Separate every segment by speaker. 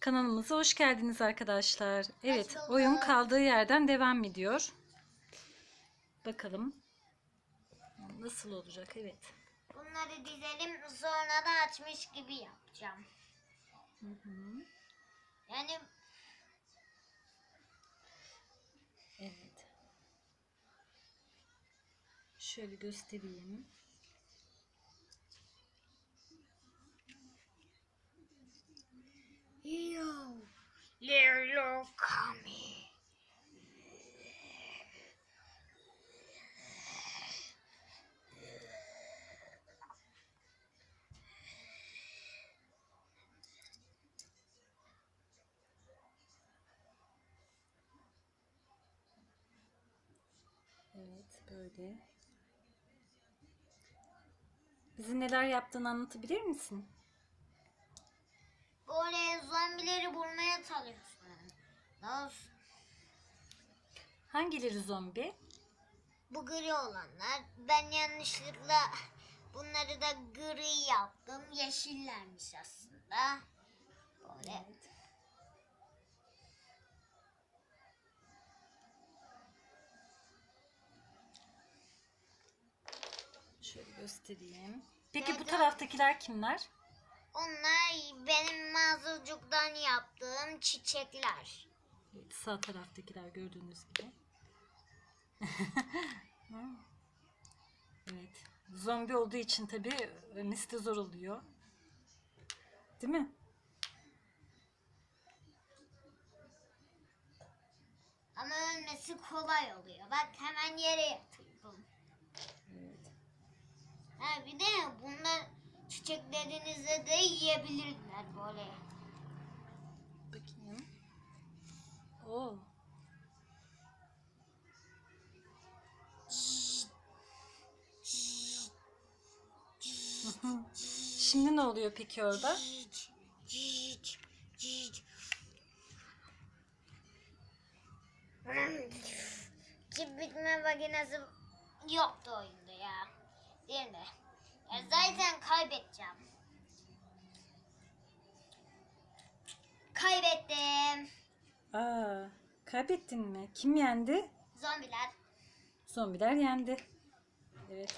Speaker 1: Kanalımıza hoş geldiniz arkadaşlar. Evet,
Speaker 2: bulduk.
Speaker 1: oyun kaldığı yerden devam ediyor. Bakalım nasıl olacak? Evet.
Speaker 2: Bunları dizelim sonra da açmış gibi yapacağım. Yani
Speaker 1: Evet. Şöyle göstereyim.
Speaker 2: Little kami.
Speaker 1: Evet, böyle. Bize neler yaptığını anlatabilir misin?
Speaker 2: Böyle zombileri bulmaya çalışıyorsun. Nasıl?
Speaker 1: Hangileri zombi?
Speaker 2: Bu gri olanlar. Ben yanlışlıkla bunları da gri yaptım. Yeşillermiş aslında. Böyle.
Speaker 1: Şöyle göstereyim. Peki bu taraftakiler kimler?
Speaker 2: Onlar benim mağazacıktan yaptığım çiçekler.
Speaker 1: Evet, sağ taraftakiler gördüğünüz gibi. evet. Zombi olduğu için ölmesi de zor oluyor. Değil mi?
Speaker 2: Ama ölmesi kolay oluyor. Bak hemen yere yatırdım.
Speaker 1: Evet.
Speaker 2: Ha bir de bunlar çiçeklerinize de yiyebilirler böyle.
Speaker 1: Bakayım. Oo. Şimdi ne oluyor peki orada?
Speaker 2: Çip bitme makinesi yoktu oyunda ya. Değil mi? Ya zaten kaybedeceğim. Kaybettim.
Speaker 1: Aa, kaybettin mi? Kim yendi?
Speaker 2: Zombiler.
Speaker 1: Zombiler yendi. Evet.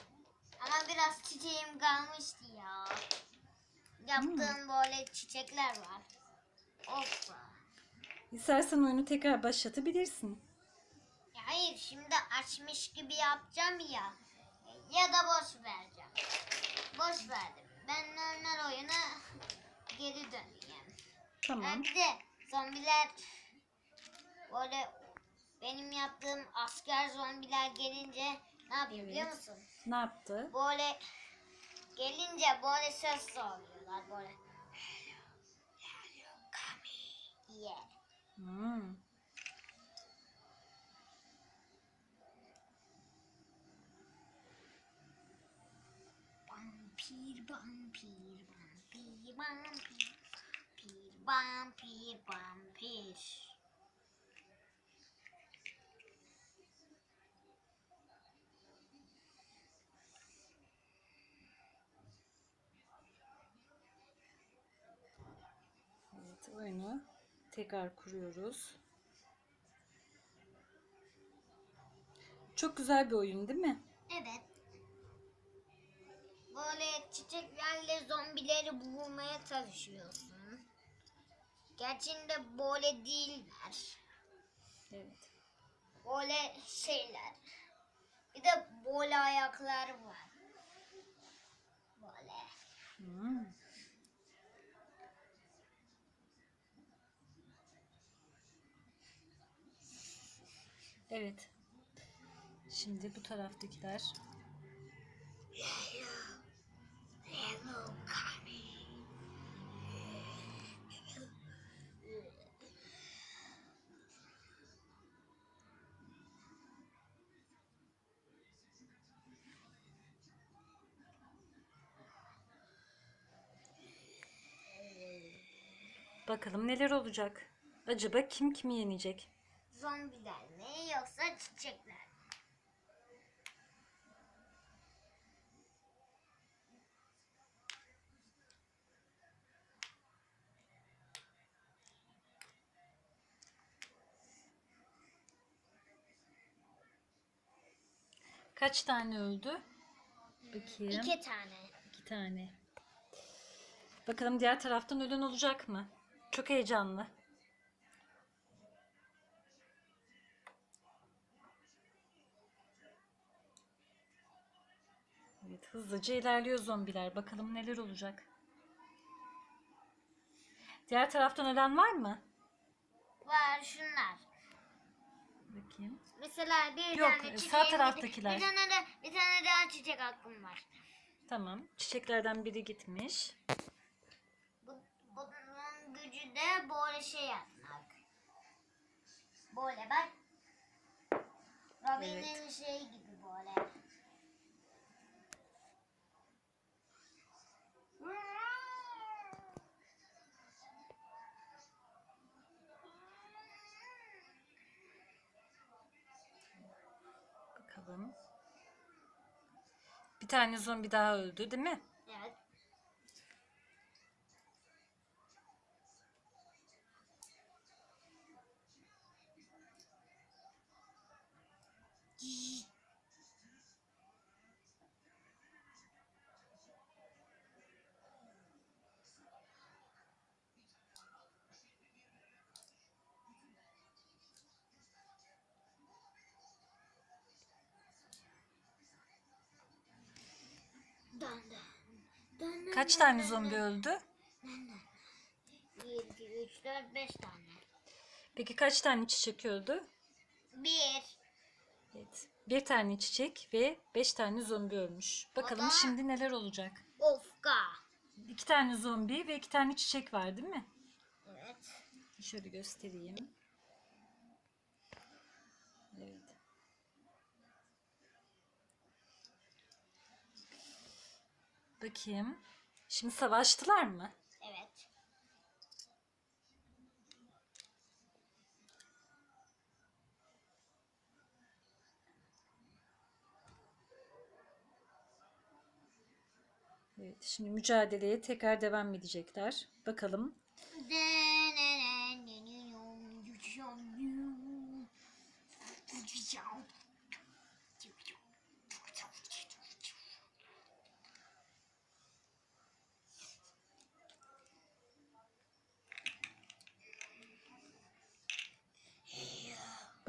Speaker 2: Ama biraz çiçeğim kalmıştı ya. Yaptığım böyle çiçekler var. Hoppa.
Speaker 1: İstersen oyunu tekrar başlatabilirsin.
Speaker 2: Ya hayır şimdi açmış gibi yapacağım ya. Ya da boş vereceğim. Boş verdim. Ben normal oyuna geri döneyim.
Speaker 1: Tamam.
Speaker 2: Ha, bir de zombiler böyle benim yaptığım asker zombiler gelince ne yapıyor biliyor
Speaker 1: Evet.
Speaker 2: musun?
Speaker 1: Ne yaptı?
Speaker 2: Böyle gelince böyle ses söylüyorlar böyle. Diye.
Speaker 1: Hmm.
Speaker 2: Vampir, vampir, vampir, vampir. Pir, vampir, vampir.
Speaker 1: Oyunu tekrar kuruyoruz. Çok güzel bir oyun değil mi?
Speaker 2: Evet. Böyle çiçeklerle zombileri bulmaya çalışıyorsun. Gerçinde böyle değiller.
Speaker 1: Evet.
Speaker 2: Böyle şeyler. Bir de böyle ayaklar var. Böyle.
Speaker 1: Hmm. Evet. Şimdi bu taraftakiler. Bakalım neler olacak. Acaba kim kimi yenecek?
Speaker 2: Zombiler yoksa çiçekler.
Speaker 1: Kaç tane öldü? Bakayım.
Speaker 2: İki tane.
Speaker 1: İki tane. Bakalım diğer taraftan ölen olacak mı? Çok heyecanlı. Hızlıca ilerliyor zombiler. Bakalım neler olacak. Diğer taraftan ölen var mı?
Speaker 2: Var şunlar.
Speaker 1: Bakayım.
Speaker 2: Mesela bir
Speaker 1: Yok,
Speaker 2: tane
Speaker 1: sağ
Speaker 2: çiçeğim
Speaker 1: taraftakiler.
Speaker 2: Bir tane de bir tane daha çiçek hakkım var.
Speaker 1: Tamam. Çiçeklerden biri gitmiş.
Speaker 2: Bu, bunun gücü de böyle şey yapmak. Böyle bak. Robin'in
Speaker 1: Evet.
Speaker 2: şeyi gibi böyle.
Speaker 1: Bakalım. Bir tane zombi daha öldü değil mi? Kaç tane zombi öldü?
Speaker 2: 1, 2, 3, 4, 5 tane.
Speaker 1: Peki kaç tane çiçek öldü?
Speaker 2: 1.
Speaker 1: Evet. Bir tane çiçek ve beş tane zombi ölmüş. Bakalım
Speaker 2: da-
Speaker 1: şimdi neler olacak?
Speaker 2: Ofka.
Speaker 1: İki tane zombi ve iki tane çiçek var değil mi?
Speaker 2: Evet.
Speaker 1: Şöyle göstereyim. Evet. Bakayım. Şimdi savaştılar mı?
Speaker 2: Evet.
Speaker 1: Evet. Şimdi mücadeleye tekrar devam edecekler. Bakalım.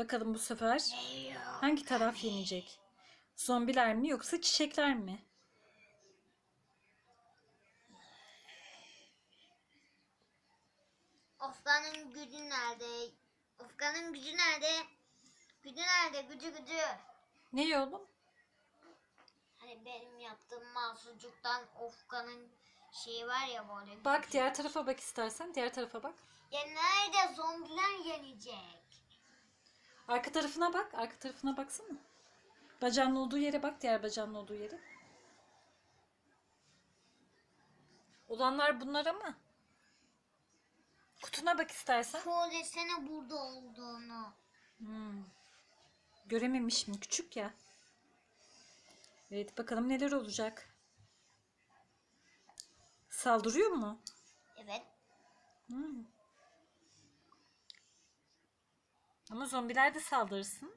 Speaker 1: Bakalım bu sefer hangi taraf yenecek? Zombiler mi yoksa çiçekler mi?
Speaker 2: Ofkanın gücü nerede? Ofkanın gücü nerede? Gücü nerede? Gücü gücü.
Speaker 1: Ne oğlum?
Speaker 2: Hani benim yaptığım mahsucuktan Ofkanın şeyi var ya böyle.
Speaker 1: Bak diğer tarafa bak istersen. Diğer tarafa bak.
Speaker 2: Ya nerede zombiler yenecek?
Speaker 1: Arka tarafına bak. Arka tarafına baksana. Bacağının olduğu yere bak. Diğer bacağının olduğu yere. Olanlar bunlar ama. Kutuna bak istersen.
Speaker 2: Söylesene burada olduğunu.
Speaker 1: Hmm. Görememişim. Küçük ya. Evet bakalım neler olacak. Saldırıyor mu?
Speaker 2: Evet.
Speaker 1: Hmm. Ama zombiler de saldırsın.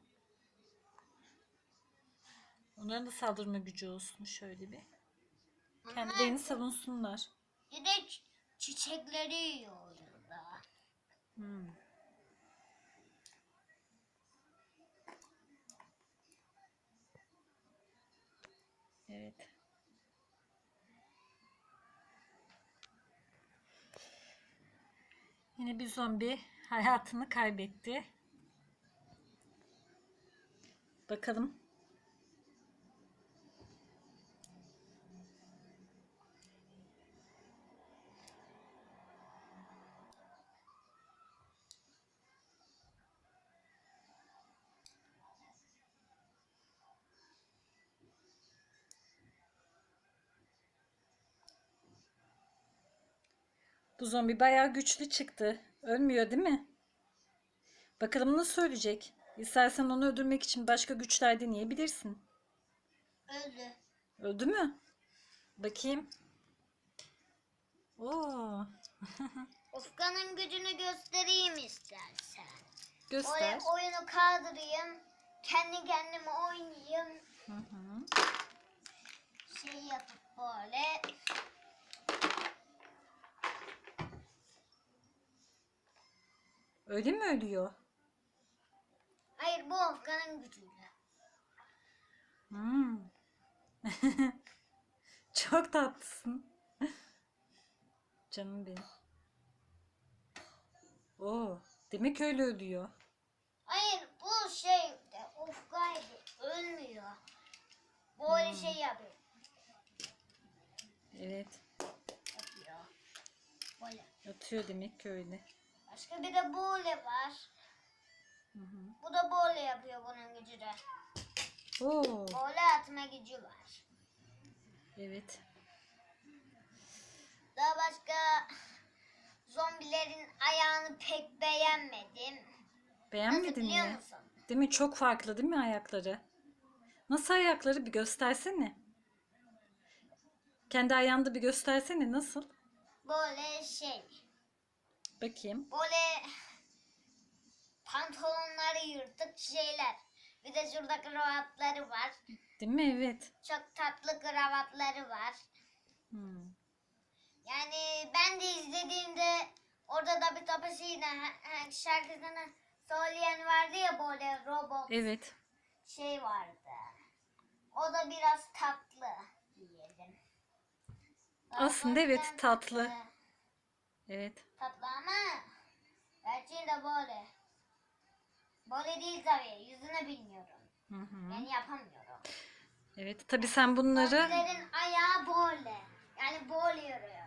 Speaker 1: Onların da saldırma gücü olsun şöyle bir. Kendilerini savunsunlar.
Speaker 2: Bir de çi- çiçekleri yiyor orada.
Speaker 1: Hmm. Evet. Yine bir zombi hayatını kaybetti. Bakalım. Bu zombi bayağı güçlü çıktı. Ölmüyor değil mi? Bakalım nasıl ölecek? İstersen onu öldürmek için başka güçler deneyebilirsin.
Speaker 2: Öldü.
Speaker 1: Öldü mü? Bakayım. Oo,
Speaker 2: Ofkanın gücünü göstereyim istersen.
Speaker 1: göster.
Speaker 2: Oraya oyunu kaldırayım. Kendi kendime oynayayım.
Speaker 1: Hı hı.
Speaker 2: Şey yapıp böyle.
Speaker 1: Öyle mi ölüyor?
Speaker 2: Ofkan'ın gücüyle.
Speaker 1: Hmm. Çok tatlısın. Canım benim. Oo, demek öyle ölüyor.
Speaker 2: Hayır bu şey de Ofka'ydı. Ölmüyor. Böyle şey yapıyor.
Speaker 1: Evet,
Speaker 2: Yapıyor. Böyle.
Speaker 1: atıyor demek ki öyle.
Speaker 2: Başka bir de böyle var.
Speaker 1: Hı hı.
Speaker 2: Bu da böyle yapıyor bunun gücü de.
Speaker 1: Oo,
Speaker 2: Böyle atma gücü var.
Speaker 1: evet.
Speaker 2: Daha başka zombilerin ayağını pek beğenmedim. Nasıl
Speaker 1: Beğenmedin
Speaker 2: biliyor
Speaker 1: mi?
Speaker 2: musun?
Speaker 1: Değil mi? Çok farklı değil mi ayakları? Nasıl ayakları bir göstersene. Kendi ayağında bir göstersene nasıl?
Speaker 2: Böyle şey.
Speaker 1: Bakayım.
Speaker 2: Böyle pantolonları yırtık şeyler. Bir de şurada kravatları var.
Speaker 1: Değil mi? Evet.
Speaker 2: Çok tatlı kravatları var.
Speaker 1: Hmm.
Speaker 2: Yani ben de izlediğimde orada da bir tapısıyla şarkısını söyleyen vardı ya böyle robot
Speaker 1: Evet.
Speaker 2: şey vardı. O da biraz tatlı diyelim.
Speaker 1: Aslında evet,
Speaker 2: başka-
Speaker 1: tatlı. Evet.
Speaker 2: Tatlı ama gerçeği de böyle. Böyle değil tabii. Yüzünü bilmiyorum.
Speaker 1: Hı hı.
Speaker 2: Yani yapamıyorum.
Speaker 1: Evet. Tabii sen bunları
Speaker 2: Zombilerin ayağı böyle. Yani böyle yürüyor.